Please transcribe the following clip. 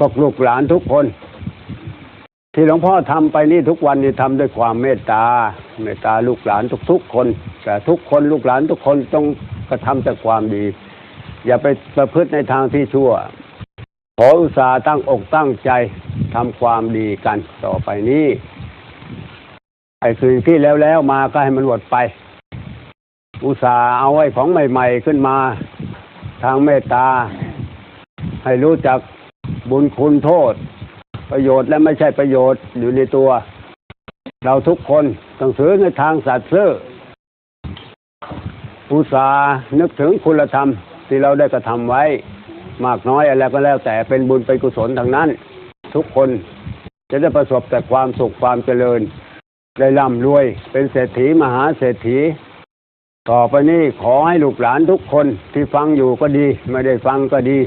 พวกลูกหลานทุกคน ที่หลวงพ่อทำไปนี่ทุกวันนี่ทำด้วยความเมตตาเมตตาลูกหลานทุกๆคน แต่ทุกคนลูกหลานทุกคนต้องกระทำแต่ความดี อย่าไปประพฤติในทางที่ชั่ว ขออุตสาห์ตั้งอกตั้งใจทำความดีกันต่อไปนี้ไอ้สิ่งที่แล้วแล้วๆมาก็ให้มันหมดไป อุตส่าห์เอาไอ้ของใหม่ ๆ ขึ้นมา ทางเมตตา ให้รู้จัก บุญคุณโทษ ประโยชน์และไม่ใช่ประโยชน์อยู่ในตัว เราทุกคนต้องถือในทางสัตว์ซื่ออุตสาห์นึกถึงคุณธรรมที่เราได้กระทำไว้ มากน้อยอะไรก็แล้ว แต่เป็นบุญเป็นกุศลทางนั้น ทุกคนจะได้ประสบแต่ความสุขความเจริญ ได้ร่ำรวยเป็นเศรษฐีมหาเศรษฐี ต่อไปนี้ขอให้ลูกหลานทุกคนที่ฟังอยู่ก็ดี ไม่ได้ฟังก็ดี